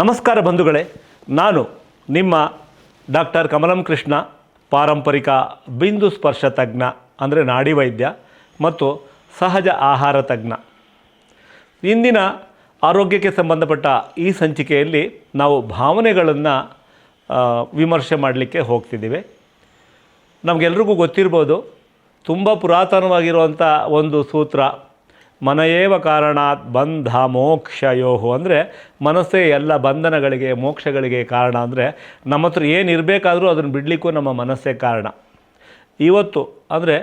ನಮಸ್ಕಾರ ಬಂಧುಗಳೇ, ನಾನು ನಿಮ್ಮ ಡಾಕ್ಟರ್ ಕಮಲಂ ಕೃಷ್ಣ, ಪಾರಂಪರಿಕ ಬಿಂದು ಸ್ಪರ್ಶ ತಜ್ಞ, ಅಂದರೆ ನಾಡಿ ವೈದ್ಯ ಮತ್ತು ಸಹಜ ಆಹಾರ ತಜ್ಞ. ಇಂದಿನ ಆರೋಗ್ಯಕ್ಕೆ ಸಂಬಂಧಪಟ್ಟ ಈ ಸಂಚಿಕೆಯಲ್ಲಿ ನಾವು ಭಾವನೆಗಳನ್ನು ವಿಮರ್ಶೆ ಮಾಡಲಿಕ್ಕೆ ಹೋಗ್ತಿದ್ದೀವಿ. ನಮಗೆಲ್ರಿಗೂ ಗೊತ್ತಿರ್ಬೋದು, ತುಂಬ ಪುರಾತನವಾಗಿರುವಂಥ ಒಂದು ಸೂತ್ರ ಮನಯೇವ ಕಾರಣಾತ್ ಬಂಧ ಮೋಕ್ಷಯೋಹು ಅಂದರೆ ಮನಸ್ಸೇ ಎಲ್ಲ ಬಂಧನಗಳಿಗೆ, ಮೋಕ್ಷಗಳಿಗೆ ಕಾರಣ ಅಂದರೆ ನಮ್ಮ ಹತ್ರ ಏನು ಇರಬೇಕಾದ್ರೂ ಅದನ್ನು ಬಿಡಲಿಕ್ಕೂ ನಮ್ಮ ಮನಸ್ಸೇ ಕಾರಣ. ಇವತ್ತು ಅಂದರೆ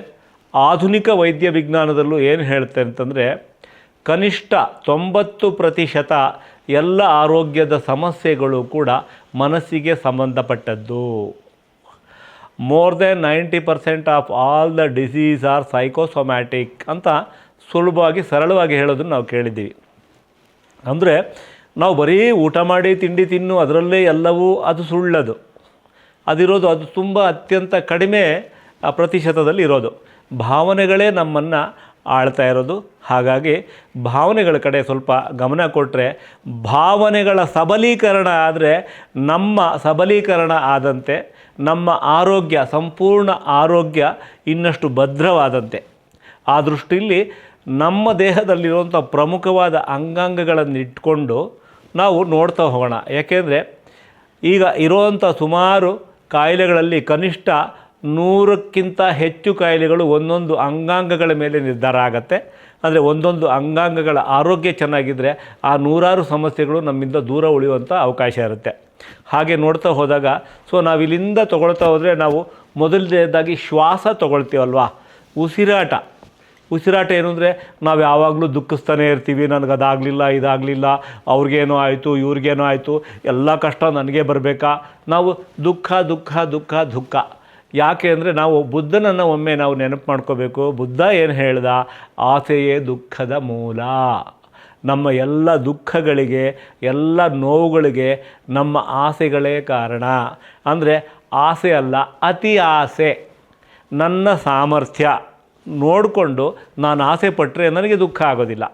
ಆಧುನಿಕ ವೈದ್ಯ ವಿಜ್ಞಾನದಲ್ಲೂ ಏನು ಹೇಳ್ತೆ ಅಂತಂದರೆ ಕನಿಷ್ಠ ತೊಂಬತ್ತು ಪ್ರತಿಶತ ಎಲ್ಲ ಆರೋಗ್ಯದ ಸಮಸ್ಯೆಗಳು ಕೂಡ ಮನಸ್ಸಿಗೆ ಸಂಬಂಧಪಟ್ಟದ್ದು. More than ninety percent of all the diseases are psychosomatic ಅಂತ ಸುಲಭವಾಗಿ, ಸರಳವಾಗಿ ಹೇಳೋದನ್ನು ನಾವು ಕೇಳಿದ್ದೀವಿ. ಅಂದರೆ ನಾವು ಬರೀ ಊಟ ಮಾಡಿ ತಿಂಡಿ ತಿನ್ನು, ಅದರಲ್ಲೇ ಎಲ್ಲವೂ ಅದು ಸುಳ್ಳದು. ಅದಿರೋದು, ಅದು ತುಂಬ ಅತ್ಯಂತ ಕಡಿಮೆ ಪ್ರತಿಶತದಲ್ಲಿ ಇರೋದು. ಭಾವನೆಗಳೇ ನಮ್ಮನ್ನು ಆಳ್ತಾ ಇರೋದು. ಹಾಗಾಗಿ ಭಾವನೆಗಳ ಕಡೆ ಸ್ವಲ್ಪ ಗಮನ ಕೊಟ್ಟರೆ ಭಾವನೆಗಳ ಸಬಲೀಕರಣ ಆದರೆ ನಮ್ಮ ಸಬಲೀಕರಣ ಆದಂತೆ, ನಮ್ಮ ಆರೋಗ್ಯ, ಸಂಪೂರ್ಣ ಆರೋಗ್ಯ ಇನ್ನಷ್ಟು ಭದ್ರವಾದಂತೆ. ಆ ದೃಷ್ಟಿಯಲ್ಲಿ ನಮ್ಮ ದೇಹದಲ್ಲಿರುವಂಥ ಪ್ರಮುಖವಾದ ಅಂಗಾಂಗಗಳನ್ನು ಇಟ್ಕೊಂಡು ನಾವು ನೋಡ್ತಾ ಹೋಗೋಣ. ಯಾಕೆಂದರೆ ಈಗ ಇರುವಂಥ ಸುಮಾರು ಕಾಯಿಲೆಗಳಲ್ಲಿ ಕನಿಷ್ಠ ನೂರಕ್ಕಿಂತ ಹೆಚ್ಚು ಕಾಯಿಲೆಗಳು ಒಂದೊಂದು ಅಂಗಾಂಗಗಳ ಮೇಲೆ ನಿರ್ಧಾರ ಆಗುತ್ತೆ. ಅಂದರೆ ಒಂದೊಂದು ಅಂಗಾಂಗಗಳ ಆರೋಗ್ಯ ಚೆನ್ನಾಗಿದ್ದರೆ ಆ ನೂರಾರು ಸಮಸ್ಯೆಗಳು ನಮ್ಮಿಂದ ದೂರ ಉಳಿಯುವಂಥ ಅವಕಾಶ ಇರುತ್ತೆ. ಹಾಗೆ ನೋಡ್ತಾ ಹೋದಾಗ, ಸೊ ನಾವು ಇಲ್ಲಿಂದ ತೊಗೊಳ್ತಾ ಹೋದರೆ ನಾವು ಮೊದಲನೇದಾಗಿ ಶ್ವಾಸ ತೊಗೊಳ್ತೀವಲ್ವಾ? ಉಸಿರಾಟ. ಉಸಿರಾಟ ಏನು ಅಂದರೆ ನಾವು ಯಾವಾಗಲೂ ದುಃಖಿಸ್ತಾನೆ ಇರ್ತೀವಿ, ನನಗೆ ಅದಾಗಲಿಲ್ಲ, ಇದಾಗಲಿಲ್ಲ, ಅವ್ರಿಗೇನೋ ಆಯಿತು, ಇವ್ರಿಗೇನೋ ಆಯಿತು, ಎಲ್ಲ ಕಷ್ಟ ನನಗೆ ಬರಬೇಕಾ? ನಾವು ದುಃಖ ದುಃಖ ದುಃಖ ದುಃಖ. ಯಾಕೆ ಅಂದರೆ ನಾವು ಬುದ್ಧನನ್ನು ಒಮ್ಮೆ ನಾವು ನೆನಪು ಮಾಡ್ಕೋಬೇಕು, ಬುದ್ಧ ಏನು ಹೇಳ್ದ? ಆಸೆಯೇ ದುಃಖದ ಮೂಲ. ನಮ್ಮ ಎಲ್ಲ ದುಃಖಗಳಿಗೆ, ಎಲ್ಲ ನೋವುಗಳಿಗೆ ನಮ್ಮ ಆಸೆಗಳೇ ಕಾರಣ. ಅಂದರೆ ಆಸೆ ಅಲ್ಲ, ಅತಿ ಆಸೆ. ನನ್ನ ಸಾಮರ್ಥ್ಯ. ನೋಡಿಕೊಂಡು ನಾನು ಆಸೆ ಪಟ್ಟರೆ ನನಗೆ ದುಃಖ ಆಗೋದಿಲ್ಲ.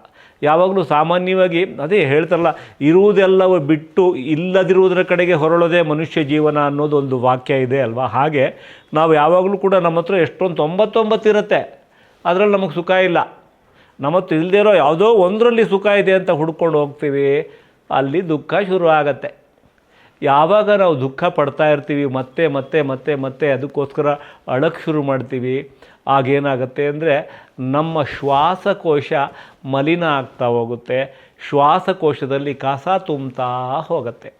ಯಾವಾಗಲೂ ಸಾಮಾನ್ಯವಾಗಿ ಅದೇ ಹೇಳ್ತಾರಲ್ಲ, ಇರುವುದೆಲ್ಲವೂ ಬಿಟ್ಟು ಇಲ್ಲದಿರುವುದರ ಕಡೆಗೆ ಹೊರಳೋದೇ ಮನುಷ್ಯ ಜೀವನ ಅನ್ನೋದು ಒಂದು ವಾಕ್ಯ ಇದೆ ಅಲ್ವಾ? ಹಾಗೆ ನಾವು ಯಾವಾಗಲೂ ಕೂಡ ನಮ್ಮ ಹತ್ರ ಎಷ್ಟೊಂದು ತೊಂಬತ್ತೊಂಬತ್ತು ಇರುತ್ತೆ, ಅದರಲ್ಲಿ ನಮಗೆ ಸುಖ ಇಲ್ಲ. ನಮ್ಮ ಹತ್ರ ಇಲ್ಲದೇ ಇರೋ ಯಾವುದೋ ಒಂದರಲ್ಲಿ ಸುಖ ಇದೆ ಅಂತ ಹುಡ್ಕೊಂಡು ಹೋಗ್ತೀವಿ, ಅಲ್ಲಿ ದುಃಖ ಶುರು ಆಗತ್ತೆ. ಯಾವಾಗ ನಾವು ದುಃಖ ಪಡ್ತಾ ಇರ್ತೀವಿ, ಮತ್ತೆ ಮತ್ತೆ ಮತ್ತೆ ಮತ್ತೆ ಅದಕ್ಕೋಸ್ಕರ ಅಳಕ್ಕೆ ಶುರು ಮಾಡ್ತೀವಿ ಆಗೇನಾಗುತ್ತೆ ಅಂದರೆ ನಮ್ಮ ಶ್ವಾಸಕೋಶ ಮಲಿನ ಆಗ್ತಾ ಹೋಗುತ್ತೆ. ಶ್ವಾಸಕೋಶದಲ್ಲಿ ಕಸ ತುಂಬ್ತಾ ಹೋಗುತ್ತೆ.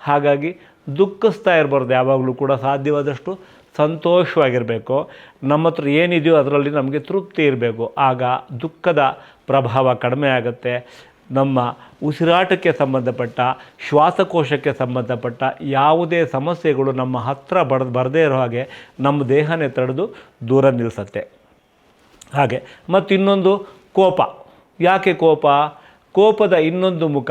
ಹಾಗಾಗಿ ದುಃಖಿಸ್ತಾ ಇರಬಾರ್ದು, ಯಾವಾಗಲೂ ಕೂಡ ಸಾಧ್ಯವಾದಷ್ಟು ಸಂತೋಷವಾಗಿರಬೇಕು. ನಮ್ಮ ಹತ್ರ ಏನಿದೆಯೋ ಅದರಲ್ಲಿ ನಮಗೆ ತೃಪ್ತಿ ಇರಬೇಕು. ಆಗ ದುಃಖದ ಪ್ರಭಾವ ಕಡಿಮೆ ಆಗುತ್ತೆ. ನಮ್ಮ ಉಸಿರಾಟಕ್ಕೆ ಸಂಬಂಧಪಟ್ಟ, ಶ್ವಾಸಕೋಶಕ್ಕೆ ಸಂಬಂಧಪಟ್ಟ ಯಾವುದೇ ಸಮಸ್ಯೆಗಳು ನಮ್ಮ ಹತ್ತಿರ ಬಡ ಬರದೇ ಇರೋ ಹಾಗೆ ನಮ್ಮ ದೇಹನೇ ತಡೆದು ದೂರ ನಿಲ್ಲಿಸತ್ತೆ ಹಾಗೆ ಮತ್ತು ಇನ್ನೊಂದು ಕೋಪ. ಯಾಕೆ ಕೋಪ? ಕೋಪದ ಇನ್ನೊಂದು ಮುಖ.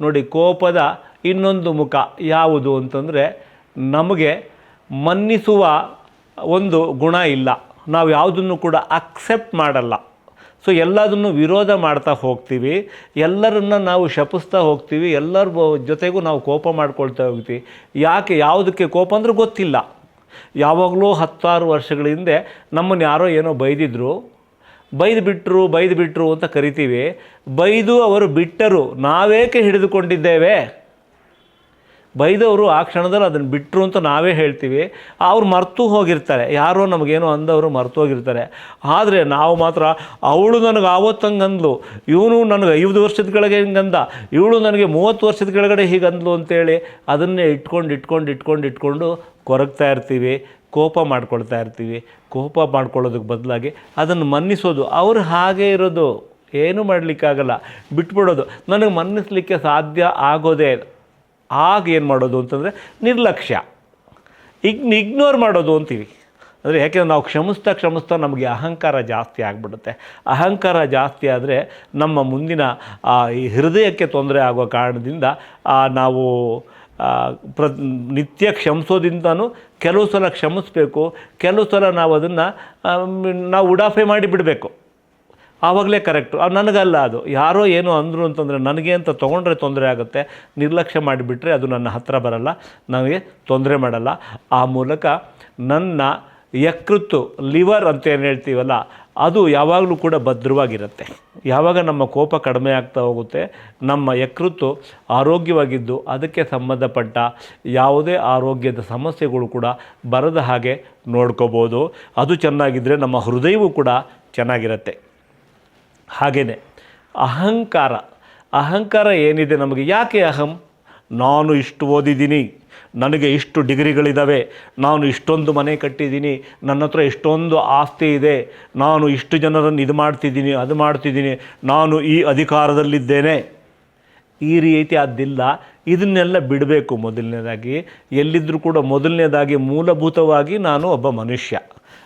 ನೋಡಿ, ಕೋಪದ ಇನ್ನೊಂದು ಮುಖ ಯಾವುದು ಅಂತಂದರೆ ನಮಗೆ ಮನ್ನಿಸುವ ಒಂದು ಗುಣ ಇಲ್ಲ. ನಾವು ಯಾವುದನ್ನು ಕೂಡ ಅಕ್ಸೆಪ್ಟ್ ಮಾಡಲ್ಲ. ಸೊ ಎಲ್ಲದನ್ನು ವಿರೋಧ ಮಾಡ್ತಾ ಹೋಗ್ತೀವಿ. ಎಲ್ಲರನ್ನ ನಾವು ಶಪಿಸ್ತಾ ಹೋಗ್ತೀವಿ. ಎಲ್ಲರ ಜೊತೆಗೂ ನಾವು ಕೋಪ ಮಾಡ್ಕೊಳ್ತಾ ಹೋಗ್ತೀವಿ. ಯಾಕೆ, ಯಾವುದಕ್ಕೆ ಕೋಪ ಅಂದ್ರೆ ಗೊತ್ತಿಲ್ಲ. ಯಾವಾಗಲೂ ಹತ್ತಾರು ವರ್ಷಗಳ ಹಿಂದೆ ನಮ್ಮನ್ನು ಯಾರೋ ಏನೋ ಬೈದಿದ್ರು. ಬೈದು ಬಿಟ್ಟರು ಬೈದು ಬಿಟ್ಟರು ಅಂತ ಕರಿತೀವಿ. ಬೈದು ಅವರು ಬಿಟ್ಟರು. ನಾವೇಕೆ ಹಿಡಿದುಕೊಂಡಿದ್ದೇವೆ? ಬೈದವರು ಆ ಕ್ಷಣದಲ್ಲಿ ಅದನ್ನು ಬಿಟ್ಟರು ಅಂತ ನಾವೇ ಹೇಳ್ತೀವಿ. ಅವ್ರು ಮರ್ತು ಹೋಗಿರ್ತಾರೆ. ಯಾರೋ ನಮಗೇನೋ ಅಂದವರು ಮರ್ತು ಹೋಗಿರ್ತಾರೆ. ಆದರೆ ನಾವು ಮಾತ್ರ, ಅವಳು ನನಗೆ ಆವತ್ತಂಗೆ ಅಂದ್ಲು ಇವನು ನನಗೆ ಐದು ವರ್ಷದ ಕೆಳಗೆ ಹಿಂಗಂದ. ಇವಳು ನನಗೆ ಮೂವತ್ತು ವರ್ಷದ ಕೆಳಗಡೆ ಹೀಗಂದ್ಲು ಅಂತೇಳಿ ಅದನ್ನೇ ಇಟ್ಕೊಂಡು ಇಟ್ಕೊಂಡು ಇಟ್ಕೊಂಡು ಇಟ್ಕೊಂಡು ಕೊರಗ್ತಾ ಇರ್ತೀವಿ, ಕೋಪ ಮಾಡ್ಕೊಳ್ತಾ ಇರ್ತೀವಿ. ಕೋಪ ಮಾಡ್ಕೊಳ್ಳೋದಕ್ಕೆ ಬದಲಾಗಿ ಅದನ್ನು ಮನ್ನಿಸೋದು. ಅವ್ರು ಹಾಗೇ ಇರೋದು. ಏನೂ ಮಾಡಲಿಕ್ಕಾಗಲ್ಲ. ಬಿಟ್ಬಿಡೋದು. ನನಗೆ ಮನ್ನಿಸಲಿಕ್ಕೆ ಸಾಧ್ಯ ಆಗೋದೇ ಆಗ ಏನು ಮಾಡೋದು ಅಂತಂದರೆ ನಿರ್ಲಕ್ಷ್ಯ. ಇಗ್ ಇಗ್ನೋರ್ ಮಾಡೋದು ಅಂತೀವಿ. ಅಂದರೆ ಯಾಕೆಂದ್ರೆ ನಾವು ಕ್ಷಮಿಸ್ತಾ ಕ್ಷಮಿಸ್ತಾ ನಮಗೆ ಅಹಂಕಾರ ಜಾಸ್ತಿ ಆಗಿಬಿಡುತ್ತೆ. ಅಹಂಕಾರ ಜಾಸ್ತಿ ಆದರೆ ನಮ್ಮ ಮುಂದಿನ ಈ ಹೃದಯಕ್ಕೆ ತೊಂದರೆ ಆಗೋ ಕಾರಣದಿಂದ ನಾವು ಪ್ರ ನಿತ್ಯ ಕ್ಷಮಿಸೋದಿಂದನೂ ಕೆಲವು ಸಲ ಕ್ಷಮಿಸ್ಬೇಕು, ಕೆಲವು ಸಲ ನಾವು ಅದನ್ನು ನಾವು ಉಡಾಫೆ ಮಾಡಿ ಬಿಡಬೇಕು. ಆವಾಗಲೇ ಕರೆಕ್ಟು. ಅದು ನನಗಲ್ಲ ಅದು. ಯಾರೋ ಏನೋ ಅಂದರು ಅಂತಂದರೆ ನನಗೆ ಅಂತ ತೊಗೊಂಡ್ರೆ ತೊಂದರೆ ಆಗುತ್ತೆ. ನಿರ್ಲಕ್ಷ್ಯ ಮಾಡಿಬಿಟ್ರೆ ಅದು ನನ್ನ ಹತ್ತಿರ ಬರಲ್ಲ. ನನಗೆ ತೊಂದರೆ ಮಾಡಲ್ಲ. ಆ ಮೂಲಕ ನನ್ನ ಯಕೃತ್ತು, ಲಿವರ್ ಅಂತ ಏನು ಹೇಳ್ತೀವಲ್ಲ, ಅದು ಯಾವಾಗಲೂ ಕೂಡ ಭದ್ರವಾಗಿರುತ್ತೆ. ಯಾವಾಗ ನಮ್ಮ ಕೋಪ ಕಡಿಮೆ ಆಗ್ತಾ ಹೋಗುತ್ತೆ, ನಮ್ಮ ಯಕೃತ್ತು ಆರೋಗ್ಯವಾಗಿದ್ದು ಅದಕ್ಕೆ ಸಂಬಂಧಪಟ್ಟ ಯಾವುದೇ ಆರೋಗ್ಯದ ಸಮಸ್ಯೆಗಳು ಕೂಡ ಬರದ ಹಾಗೆ ನೋಡ್ಕೋಬೋದು. ಅದು ಚೆನ್ನಾಗಿದ್ದರೆ ನಮ್ಮ ಹೃದಯವೂ ಕೂಡ ಚೆನ್ನಾಗಿರುತ್ತೆ. ಹಾಗೆಯೇ ಅಹಂಕಾರ ಅಹಂಕಾರ ಏನಿದೆ ನಮಗೆ? ಯಾಕೆ ಅಹಂ? ನಾನು ಇಷ್ಟು ಓದಿದ್ದೀನಿ, ನನಗೆ ಇಷ್ಟು ಡಿಗ್ರಿಗಳಿದ್ದಾವೆ ನಾನು ಇಷ್ಟೊಂದು ಮನೆ ಕಟ್ಟಿದ್ದೀನಿ, ನನ್ನ ಹತ್ರ ಇಷ್ಟೊಂದು ಆಸ್ತಿ ಇದೆ, ನಾನು ಇಷ್ಟು ಜನರನ್ನು ಇದು ಮಾಡ್ತಿದ್ದೀನಿ, ಅದು ಮಾಡ್ತಿದ್ದೀನಿ, ನಾನು ಈ ಅಧಿಕಾರದಲ್ಲಿದ್ದೇನೆ. ಈ ರೀತಿ ಅದಿಲ್ಲ. ಇದನ್ನೆಲ್ಲ ಬಿಡಬೇಕು ಮೊದಲನೇದಾಗಿ. ಎಲ್ಲಿದ್ದರೂ ಕೂಡ ಮೊದಲನೇದಾಗಿ ಮೂಲಭೂತವಾಗಿ ನಾನು ಒಬ್ಬ ಮನುಷ್ಯ.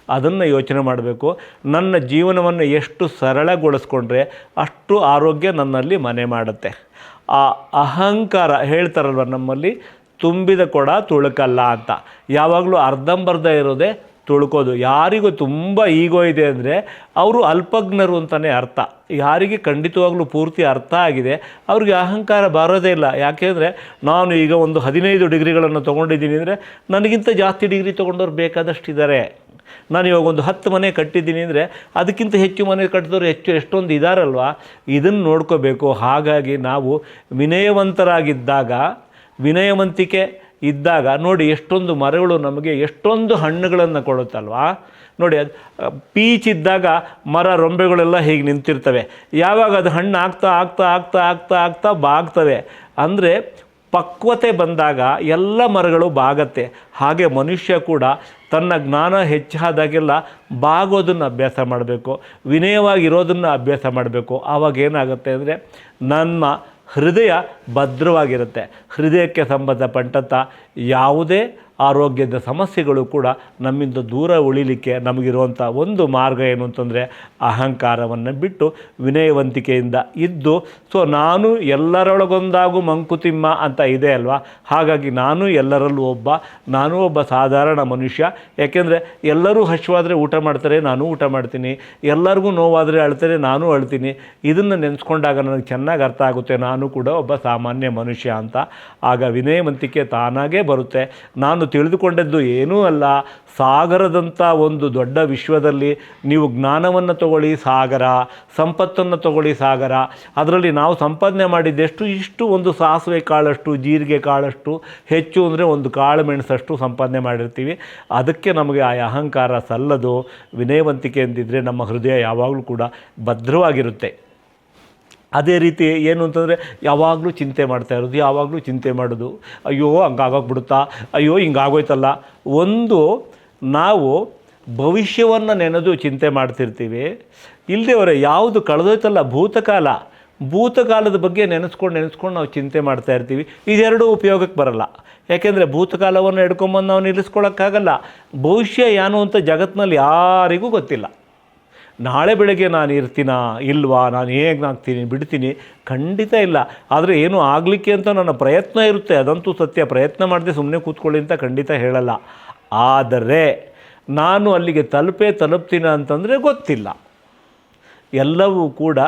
ಅದನ್ನು ಯೋಚನೆ ಮಾಡಬೇಕು. ನನ್ನ ಜೀವನವನ್ನು ಎಷ್ಟು ಸರಳಗೊಳಿಸ್ಕೊಂಡ್ರೆ ಅಷ್ಟು ಆರೋಗ್ಯ ನನ್ನಲ್ಲಿ ಮನೆ ಮಾಡುತ್ತೆ. ಆ ಅಹಂಕಾರ ಹೇಳ್ತಾರಲ್ವ ನಮ್ಮಲ್ಲಿ? ತುಂಬಿದ ಕೊಡ ತುಳುಕಲ್ಲ ಅಂತ. ಯಾವಾಗಲೂ ಅರ್ಧಂಬರ್ಧ ಇರೋದೇ ತುಳ್ಕೋದು. ಯಾರಿಗೂ ತುಂಬ ಈಗೋ ಇದೆ ಅಂದರೆ ಅವರು ಅಲ್ಪಜ್ಞರು ಅಂತಲೇ ಅರ್ಥ. ಯಾರಿಗೆ ಖಂಡಿತವಾಗ್ಲೂ ಪೂರ್ತಿ ಅರ್ಥ ಆಗಿದೆ. ಅವ್ರಿಗೆ ಅಹಂಕಾರ ಬರೋದೇ ಇಲ್ಲ. ಯಾಕೆಂದರೆ ನಾನು ಈಗ ಒಂದು ಹದಿನೈದು ಡಿಗ್ರಿಗಳನ್ನು ತೊಗೊಂಡಿದ್ದೀನಿ ಅಂದರೆ ನನಗಿಂತ ಜಾಸ್ತಿ ಡಿಗ್ರಿ ತೊಗೊಂಡವ್ರು ಬೇಕಾದಷ್ಟಿದ್ದಾರೆ. ನಾನು ಇವಾಗ ಒಂದು ಹತ್ತು ಮನೆ ಕಟ್ಟಿದ್ದೀನಿ ಅಂದರೆ ಅದಕ್ಕಿಂತ ಹೆಚ್ಚು ಮನೆ ಕಟ್ಟಿದವರು ಹೆಚ್ಚು ಎಷ್ಟೊಂದು ಇದಾರಲ್ವ? ಇದನ್ನು ನೋಡ್ಕೋಬೇಕು. ಹಾಗಾಗಿ ನಾವು ವಿನಯವಂತರಾಗಿದ್ದಾಗ, ವಿನಯವಂತಿಕೆ ಇದ್ದಾಗ, ನೋಡಿ ಎಷ್ಟೊಂದು ಮರಗಳು ನಮಗೆ ಎಷ್ಟೊಂದು ಹಣ್ಣುಗಳನ್ನು ಕೊಡುತ್ತಲ್ವಾ? ನೋಡಿ ಅದು ಪೀಚಿದ್ದಾಗ ಮರ ರೊಂಬೆಗಳೆಲ್ಲ ಹೀಗೆ ನಿಂತಿರ್ತವೆ. ಯಾವಾಗ ಅದು ಹಣ್ಣು ಆಗ್ತಾ ಆಗ್ತಾ ಆಗ್ತಾ ಆಗ್ತಾ ಆಗ್ತಾ ಬಾಗ್ತವೆ. ಅಂದರೆ ಪಕ್ವತೆ ಬಂದಾಗ ಎಲ್ಲ ಮರಗಳು ಬಾಗತ್ತೆ. ಹಾಗೆ ಮನುಷ್ಯ ಕೂಡ ತನ್ನ ಜ್ಞಾನ ಹೆಚ್ಚಾದಾಗೆಲ್ಲ ಬಾಗೋದನ್ನು ಅಭ್ಯಾಸ ಮಾಡಬೇಕು. ವಿನಯವಾಗಿರೋದನ್ನು ಅಭ್ಯಾಸ ಮಾಡಬೇಕು. ಆವಾಗ ಏನಾಗುತ್ತೆ ಅಂದರೆ ನಮ್ಮ ಹೃದಯ ಭದ್ರವಾಗಿರುತ್ತೆ. ಹೃದಯಕ್ಕೆ ಸಂಬಂಧಪಟ್ಟಂಥ ಯಾವುದೇ ಆರೋಗ್ಯದ ಸಮಸ್ಯೆಗಳು ಕೂಡ ನಮ್ಮಿಂದ ದೂರ ಉಳಿಲಿಕ್ಕೆ ನಮಗಿರುವಂಥ ಒಂದು ಮಾರ್ಗ ಏನು ಅಂತಂದರೆ ಅಹಂಕಾರವನ್ನು ಬಿಟ್ಟು ವಿನಯವಂತಿಕೆಯಿಂದ ಇದ್ದು, ಸೊ, ನಾನು ಎಲ್ಲರೊಳಗೊಂದಾಗು ಮಂಕುತಿಮ್ಮ ಅಂತ ಇದೆ ಅಲ್ವಾ? ಹಾಗಾಗಿ ನಾನು ಎಲ್ಲರಲ್ಲೂ ಒಬ್ಬ, ನಾನು ಒಬ್ಬ ಸಾಧಾರಣ ಮನುಷ್ಯ. ಯಾಕೆಂದರೆ ಎಲ್ಲರೂ ಹಶ್ವಾದರೆ ಊಟ ಮಾಡ್ತಾರೆ, ನಾನು ಊಟ ಮಾಡ್ತೀನಿ. ಎಲ್ಲರಿಗೂ ನೋವಾದರೆ ಅಳ್ತಾರೆ, ನಾನು ಅಳ್ತೀನಿ. ಇದನ್ನು ನೆನೆಸ್ಕೊಂಡಾಗ ನನಗೆ ಚೆನ್ನಾಗಿ ಅರ್ಥ ಆಗುತ್ತೆ, ನಾನು ಕೂಡ ಒಬ್ಬ ಸಾಮಾನ್ಯ ಮನುಷ್ಯ ಅಂತ. ಆಗ ವಿನಯವಂತಿಕೆ ತಾನಾಗೇ ಬರುತ್ತೆ. ನಾನು ತಿಳಿದುಕೊಂಡದ್ದು ಏನೂ ಅಲ್ಲ. ಸಾಗರದಂಥ ಒಂದು ದೊಡ್ಡ ವಿಶ್ವದಲ್ಲಿ ನೀವು ಜ್ಞಾನವನ್ನು ತಗೊಳ್ಳಿ ಸಾಗರ, ಸಂಪತ್ತನ್ನು ತಗೊಳ್ಳಿ ಸಾಗರ. ಅದರಲ್ಲಿ ನಾವು ಸಂಪಾದನೆ ಮಾಡಿದ್ದೆಷ್ಟು? ಇಷ್ಟು ಒಂದು ಸಾಸಿವೆ ಕಾಳಷ್ಟು, ಜೀರಿಗೆ ಕಾಳಷ್ಟು, ಹೆಚ್ಚು ಅಂದರೆ ಒಂದು ಕಾಳು ಮೆಣಸಷ್ಟು ಸಂಪಾದನೆ ಮಾಡಿರ್ತೀವಿ. ಅದಕ್ಕೆ ನಮಗೆ ಆ ಅಹಂಕಾರ ಸಲ್ಲದು. ವಿನಯವಂತಿಕೆ ಎಂದಿದ್ದರೆ ನಮ್ಮ ಹೃದಯ ಯಾವಾಗಲೂ ಕೂಡ ಭದ್ರವಾಗಿರುತ್ತೆ. ಅದೇ ರೀತಿ ಏನು ಅಂತಂದರೆ ಯಾವಾಗಲೂ ಚಿಂತೆ ಮಾಡ್ತಾ ಇರೋದು, ಯಾವಾಗಲೂ ಚಿಂತೆ ಮಾಡೋದು. ಅಯ್ಯೋ, ಹಂಗಾಗೋಗ್ಬಿಡುತ್ತಾ? ಅಯ್ಯೋ, ಹಿಂಗಾಗೋಯ್ತಲ್ಲ? ಒಂದು, ನಾವು ಭವಿಷ್ಯವನ್ನು ನೆನೆದು ಚಿಂತೆ ಮಾಡ್ತಿರ್ತೀವಿ. ಇಲ್ಲದೇವರೆ ಯಾವುದು ಕಳೆದೋಯ್ತಲ್ಲ? ಭೂತಕಾಲ. ಭೂತಕಾಲದ ಬಗ್ಗೆ ನೆನೆಸ್ಕೊಂಡು ನೆನೆಸ್ಕೊಂಡು ನಾವು ಚಿಂತೆ ಮಾಡ್ತಾ ಇರ್ತೀವಿ. ಇದೆರಡೂ ಉಪಯೋಗಕ್ಕೆ ಬರಲ್ಲ. ಯಾಕೆಂದರೆ ಭೂತಕಾಲವನ್ನು ಹಿಡ್ಕೊಂಬಂದು ನಾವು ನಿಲ್ಲಿಸ್ಕೊಳ್ಳೋಕ್ಕಾಗಲ್ಲ ಭವಿಷ್ಯ ಏನು ಅಂತ ಜಗತ್ತಿನಲ್ಲಿ ಯಾರಿಗೂ ಗೊತ್ತಿಲ್ಲ. ನಾಳೆ ಬೆಳಗ್ಗೆ ನಾನು ಇರ್ತೀನಾ ಇಲ್ವಾ? ನಾನು ಹೇಗೆ ನಾಗ್ತೀನಿ ಬಿಡ್ತೀನಿ? ಖಂಡಿತ ಇಲ್ಲ. ಆದರೆ ಏನು ಆಗಲಿಕ್ಕೆ ಅಂತ ನನ್ನ ಪ್ರಯತ್ನ ಇರುತ್ತೆ. ಅದಂತೂ ಸತ್ಯ. ಪ್ರಯತ್ನ ಮಾಡದೆ ಸುಮ್ಮನೆ ಕೂತ್ಕೊಳ್ಳಿ ಅಂತ ಖಂಡಿತ ಹೇಳಲ್ಲ. ಆದರೆ ನಾನು ಅಲ್ಲಿಗೆ ತಲುಪೇ ತಲುಪ್ತೀನ ಅಂತಂದರೆ ಗೊತ್ತಿಲ್ಲ. ಎಲ್ಲವೂ ಕೂಡ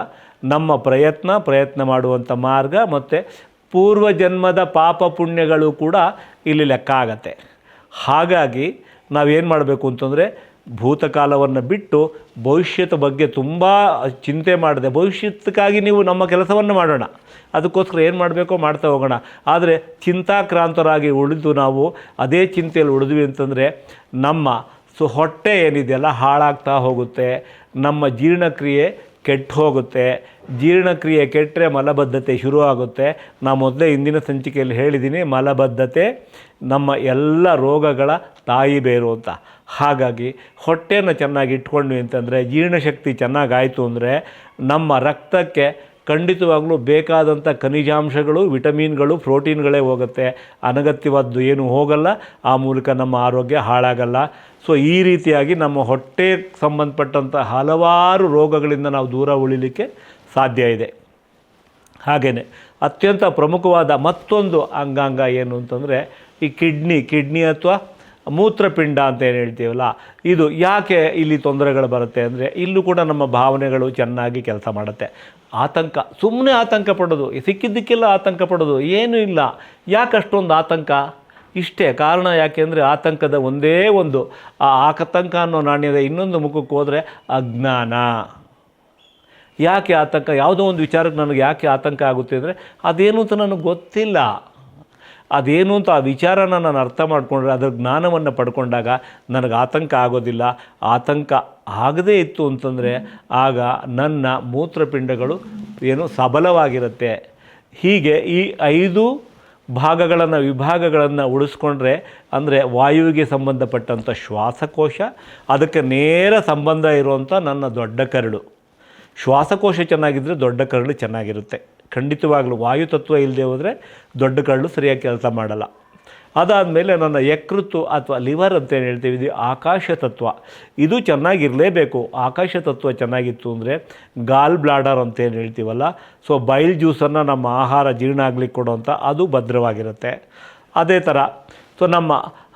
ನಮ್ಮ ಪ್ರಯತ್ನ ಪ್ರಯತ್ನ ಮಾಡುವಂಥ ಮಾರ್ಗ ಮತ್ತು ಪೂರ್ವಜನ್ಮದ ಪಾಪ ಪುಣ್ಯಗಳು ಕೂಡ ಇಲ್ಲಿ ಲೆಕ್ಕ ಆಗತ್ತೆ. ಹಾಗಾಗಿ ನಾವೇನು ಮಾಡಬೇಕು ಅಂತಂದರೆ ಭೂತಕಾಲವನ್ನು ಬಿಟ್ಟು ಭವಿಷ್ಯದ ಬಗ್ಗೆ ತುಂಬ ಚಿಂತೆ ಮಾಡಿದೆ. ಭವಿಷ್ಯಕ್ಕಾಗಿ ನೀವು ನಮ್ಮ ಕೆಲಸವನ್ನು ಮಾಡೋಣ. ಅದಕ್ಕೋಸ್ಕರ ಏನು ಮಾಡಬೇಕೋ ಮಾಡ್ತಾ ಹೋಗೋಣ. ಆದರೆ ಚಿಂತಾಕ್ರಾಂತರಾಗಿ ಉಳಿದು ನಾವು ಅದೇ ಚಿಂತೆಯಲ್ಲಿ ಉಳಿದ್ವಿ ಅಂತಂದರೆ ನಮ್ಮ ಸೊ ಹೊಟ್ಟೆ ಏನಿದೆಯಲ್ಲ ಹಾಳಾಗ್ತಾ ಹೋಗುತ್ತೆ. ನಮ್ಮ ಜೀರ್ಣಕ್ರಿಯೆ ಕೆಟ್ಟು ಹೋಗುತ್ತೆ. ಜೀರ್ಣಕ್ರಿಯೆ ಕೆಟ್ಟರೆ ಮಲಬದ್ಧತೆ ಶುರು ಆಗುತ್ತೆ. ನಾನು ಮೊದಲೇ ಇಂದಿನ ಸಂಚಿಕೆಯಲ್ಲಿ ಹೇಳಿದ್ದೀನಿ ಮಲಬದ್ಧತೆ ನಮ್ಮ ಎಲ್ಲ ರೋಗಗಳ ತಾಯಿ ಬೇರು ಅಂತ. ಹಾಗಾಗಿ ಹೊಟ್ಟೆನ ಚೆನ್ನಾಗಿ ಇಟ್ಕೊಂಡ್ವಿ ಅಂತಂದರೆ ಜೀರ್ಣಶಕ್ತಿ ಚೆನ್ನಾಗಾಯಿತು ಅಂದರೆ ನಮ್ಮ ರಕ್ತಕ್ಕೆ ಖಂಡಿತವಾಗಲೂ ಬೇಕಾದಂಥ ಖನಿಜಾಂಶಗಳು, ವಿಟಮಿನ್ಗಳು, ಪ್ರೋಟೀನ್ಗಳೇ ಹೋಗುತ್ತೆ. ಅನಗತ್ಯವಾದ್ದು ಏನು ಹೋಗಲ್ಲ. ಆ ಮೂಲಕ ನಮ್ಮ ಆರೋಗ್ಯ ಹಾಳಾಗಲ್ಲ. ಸೊ ಈ ರೀತಿಯಾಗಿ ನಮ್ಮ ಹೊಟ್ಟೆಗೆ ಸಂಬಂಧಪಟ್ಟಂಥ ಹಲವಾರು ರೋಗಗಳಿಂದ ನಾವು ದೂರ ಉಳಿಲಿಕ್ಕೆ ಸಾಧ್ಯ ಇದೆ. ಹಾಗೆಯೇ ಅತ್ಯಂತ ಪ್ರಮುಖವಾದ ಮತ್ತೊಂದು ಅಂಗಾಂಗ ಏನು ಅಂತಂದರೆ ಈ ಕಿಡ್ನಿ ಕಿಡ್ನಿ ಅಥವಾ ಮೂತ್ರಪಿಂಡ ಅಂತ ಏನು ಹೇಳ್ತೀವಲ್ಲ, ಇದು ಯಾಕೆ ಇಲ್ಲಿ ತೊಂದರೆಗಳು ಬರುತ್ತೆ ಅಂದರೆ ಇಲ್ಲೂ ಕೂಡ ನಮ್ಮ ಭಾವನೆಗಳು ಚೆನ್ನಾಗಿ ಕೆಲಸ ಮಾಡುತ್ತೆ. ಆತಂಕ ಸುಮ್ಮನೆ ಆತಂಕ ಪಡೋದು, ಸಿಕ್ಕಿದ್ದಕ್ಕೆಲ್ಲ ಆತಂಕ ಪಡೋದು ಏನೂ ಇಲ್ಲ. ಯಾಕೆ ಅಷ್ಟೊಂದು ಆತಂಕ? ಇಷ್ಟೇ, ಕಾರಣ ಯಾಕೆಂದರೆ ಆತಂಕದ ಒಂದೇ ಒಂದು, ಆ ಆತಂಕ ಅನ್ನೋ ನಾಣ್ಯದ ಇನ್ನೊಂದು ಮುಖಕ್ಕೆ ಹೋದರೆ ಅಜ್ಞಾನ. ಯಾಕೆ ಆತಂಕ? ಯಾವುದೋ ಒಂದು ವಿಚಾರಕ್ಕೆ ನನಗೆ ಯಾಕೆ ಆತಂಕ ಆಗುತ್ತೆ ಅಂದರೆ ಅದೇನು ಅಂತ ನನಗೆ ಗೊತ್ತಿಲ್ಲ. ಅದೇನು ಅಂತ ಆ ವಿಚಾರನ ನಾನು ಅರ್ಥ ಮಾಡಿಕೊಂಡ್ರೆ ಅದರ ಜ್ಞಾನವನ್ನು ಪಡ್ಕೊಂಡಾಗ ನನಗೆ ಆತಂಕ ಆಗೋದಿಲ್ಲ. ಆತಂಕ ಆಗದೇ ಇತ್ತು ಅಂತಂದರೆ ಆಗ ನನ್ನ ಮೂತ್ರಪಿಂಡಗಳು ಏನು ಸಬಲವಾಗಿರುತ್ತೆ. ಹೀಗೆ ಈ ಐದು ಭಾಗಗಳನ್ನು ವಿಭಾಗಗಳನ್ನು ಉಳಿಸ್ಕೊಂಡ್ರೆ ಅಂದರೆ ವಾಯುವಿಗೆ ಸಂಬಂಧಪಟ್ಟಂಥ ಶ್ವಾಸಕೋಶ, ಅದಕ್ಕೆ ನೇರ ಸಂಬಂಧ ಇರುವಂಥ ನನ್ನ ದೊಡ್ಡ ಕರಳು. ಶ್ವಾಸಕೋಶ ಚೆನ್ನಾಗಿದ್ದರೆ ದೊಡ್ಡ ಕರಳು ಚೆನ್ನಾಗಿರುತ್ತೆ. ಖಂಡಿತವಾಗ್ಲೂ ವಾಯು ತತ್ವ ಇಲ್ಲದೆ ಹೋದರೆ ದೊಡ್ಡ ಕರಳು ಸರಿಯಾಗಿ ಕೆಲಸ ಮಾಡಲ್ಲ. ಅದಾದಮೇಲೆ ನನ್ನ ಯಕೃತ್ತು ಅಥವಾ ಲಿವರ್ ಅಂತ ಏನು ಹೇಳ್ತೀವಿ, ಇದು ಆಕಾಶ ತತ್ವ. ಇದು ಚೆನ್ನಾಗಿರಲೇಬೇಕು. ಆಕಾಶ ತತ್ವ ಚೆನ್ನಾಗಿತ್ತು ಅಂದರೆ ಗಾಲ್ ಬ್ಲಾಡರ್ ಅಂತ ಏನು ಹೇಳ್ತೀವಲ್ಲ, ಸೊ ಬೈಲ್ ಜ್ಯೂಸನ್ನು ನಮ್ಮ ಆಹಾರ ಜೀರ್ಣ ಆಗಲಿಕ್ಕೆ ಕೊಡುವಂಥ ಅದು ಭದ್ರವಾಗಿರುತ್ತೆ. ಅದೇ ಥರ ಸೊ ನಮ್ಮ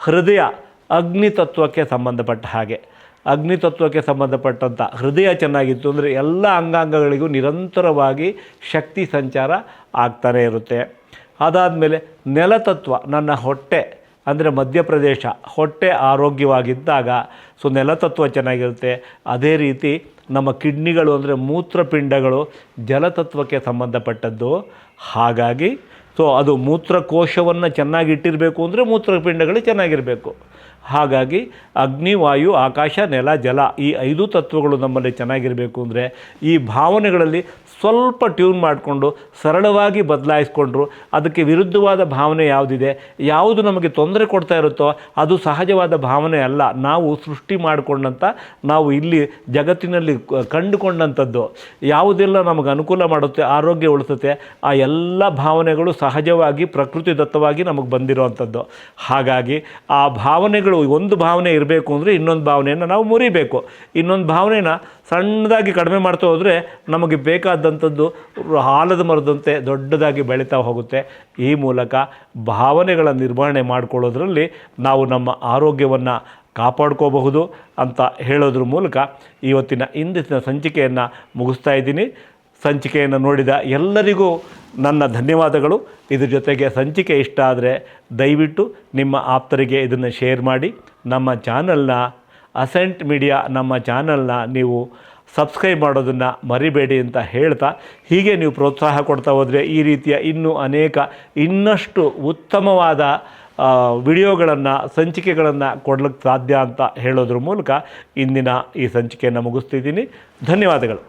ಹೃದಯ ಅಗ್ನಿ ತತ್ವಕ್ಕೆ ಸಂಬಂಧಪಟ್ಟ ಹಾಗೆ. ಅಗ್ನಿ ತತ್ವಕ್ಕೆ ಸಂಬಂಧಪಟ್ಟಂಥ ಹೃದಯ ಚೆನ್ನಾಗಿತ್ತು ಅಂದರೆ ಎಲ್ಲ ಅಂಗಾಂಗಗಳಿಗೂ ನಿರಂತರವಾಗಿ ಶಕ್ತಿ ಸಂಚಾರ ಆಗ್ತಾನೇ ಇರುತ್ತೆ. ಅದಾದಮೇಲೆ ನೆಲತತ್ವ ನನ್ನ ಹೊಟ್ಟೆ ಅಂದರೆ ಮಧ್ಯಪ್ರದೇಶ, ಹೊಟ್ಟೆ ಆರೋಗ್ಯವಾಗಿದ್ದಾಗ, ಸೊ ನೆಲತತ್ವ ಚೆನ್ನಾಗಿರುತ್ತೆ. ಅದೇ ರೀತಿ ನಮ್ಮ ಕಿಡ್ನಿಗಳು ಅಂದರೆ ಮೂತ್ರಪಿಂಡಗಳು ಜಲತತ್ವಕ್ಕೆ ಸಂಬಂಧಪಟ್ಟದ್ದು. ಹಾಗಾಗಿ, ಸೊ ಅದು ಮೂತ್ರಕೋಶವನ್ನು ಚೆನ್ನಾಗಿ ಇಟ್ಟಿರಬೇಕು ಅಂದರೆ ಮೂತ್ರಪಿಂಡಗಳು ಚೆನ್ನಾಗಿರಬೇಕು. ಹಾಗಾಗಿ ಅಗ್ನಿ, ವಾಯು, ಆಕಾಶ, ನೆಲ, ಜಲ ಈ ಐದು ತತ್ವಗಳು ನಮ್ಮಲ್ಲಿ ಚೆನ್ನಾಗಿರಬೇಕು ಅಂದರೆ ಈ ಭಾವನೆಗಳಲ್ಲಿ ಸ್ವಲ್ಪ ಟ್ಯೂನ್ ಮಾಡಿಕೊಂಡು ಸರಳವಾಗಿ ಬದಲಾಯಿಸ್ಕೊಂಡ್ರು ಅದಕ್ಕೆ ವಿರುದ್ಧವಾದ ಭಾವನೆ ಯಾವುದಿದೆ, ಯಾವುದು ನಮಗೆ ತೊಂದರೆ ಕೊಡ್ತಾ ಇರುತ್ತೋ ಅದು ಸಹಜವಾದ ಭಾವನೆ ಅಲ್ಲ. ನಾವು ಸೃಷ್ಟಿ ಮಾಡಿಕೊಂಡಂಥ ನಾವು ಇಲ್ಲಿ ಜಗತ್ತಿನಲ್ಲಿ ಕಂಡುಕೊಂಡಂಥದ್ದು. ಯಾವುದೆಲ್ಲ ನಮಗೆ ಅನುಕೂಲ ಮಾಡುತ್ತೆ, ಆರೋಗ್ಯ ಉಳಿಸುತ್ತೆ, ಆ ಎಲ್ಲ ಭಾವನೆಗಳು ಸಹಜವಾಗಿ ಪ್ರಕೃತಿ ದತ್ತವಾಗಿ ನಮಗೆ ಬಂದಿರುವಂಥದ್ದು ಹಾಗಾಗಿ ಆ ಭಾವನೆಗಳು ಒಂದು ಭಾವನೆ ಇರಬೇಕು ಅಂದರೆ ಇನ್ನೊಂದು ಭಾವನೆಯನ್ನು ನಾವು ಮುರಿಬೇಕು. ಇನ್ನೊಂದು ಭಾವನೆನ ಸಣ್ಣದಾಗಿ ಕಡಿಮೆ ಮಾಡ್ತಾ ಹೋದರೆ ನಮಗೆ ಬೇಕಾದಂಥದ್ದು ಹಾಲದ ಮರದಂತೆ ದೊಡ್ಡದಾಗಿ ಬೆಳೀತಾ ಹೋಗುತ್ತೆ. ಈ ಮೂಲಕ ಭಾವನೆಗಳ ನಿರ್ವಹಣೆ ಮಾಡಿಕೊಳ್ಳೋದ್ರಲ್ಲಿ ನಾವು ನಮ್ಮ ಆರೋಗ್ಯವನ್ನು ಕಾಪಾಡ್ಕೋಬಹುದು ಅಂತ ಹೇಳೋದ್ರ ಮೂಲಕ ಇವತ್ತಿನ ಇಂದಿನ ಸಂಚಿಕೆಯನ್ನು ಮುಗಿಸ್ತಾ ಇದ್ದೀನಿ. ಸಂಚಿಕೆಯನ್ನು ನೋಡಿದ ಎಲ್ಲರಿಗೂ ನನ್ನ ಧನ್ಯವಾದಗಳು. ಇದ್ರ ಜೊತೆಗೆ ಸಂಚಿಕೆ ಇಷ್ಟ ಆದರೆ ದಯವಿಟ್ಟು ನಿಮ್ಮ ಆಪ್ತರಿಗೆ ಇದನ್ನು ಶೇರ್ ಮಾಡಿ. ನಮ್ಮ ಚಾನಲ್ನ ಅಸೆಂಟ್ ಮೀಡಿಯಾ ನಮ್ಮ ಚಾನಲ್ನ ನೀವು ಸಬ್ಸ್ಕ್ರೈಬ್ ಮಾಡೋದನ್ನು ಮರಿಬೇಡಿ ಅಂತ ಹೇಳ್ತಾ, ಹೀಗೆ ನೀವು ಪ್ರೋತ್ಸಾಹ ಕೊಡ್ತಾ ಹೋದರೆ ಈ ರೀತಿಯ ಇನ್ನೂ ಅನೇಕ ಇನ್ನಷ್ಟು ಉತ್ತಮವಾದ ವಿಡಿಯೋಗಳನ್ನು, ಸಂಚಿಕೆಗಳನ್ನು ಕೊಡಲಿಕ್ಕೆ ಸಾಧ್ಯ ಅಂತ ಹೇಳೋದ್ರ ಮೂಲಕ ಇಂದಿನ ಈ ಸಂಚಿಕೆಯನ್ನು ಮುಗಿಸ್ತಿದ್ದೀನಿ. ಧನ್ಯವಾದಗಳು.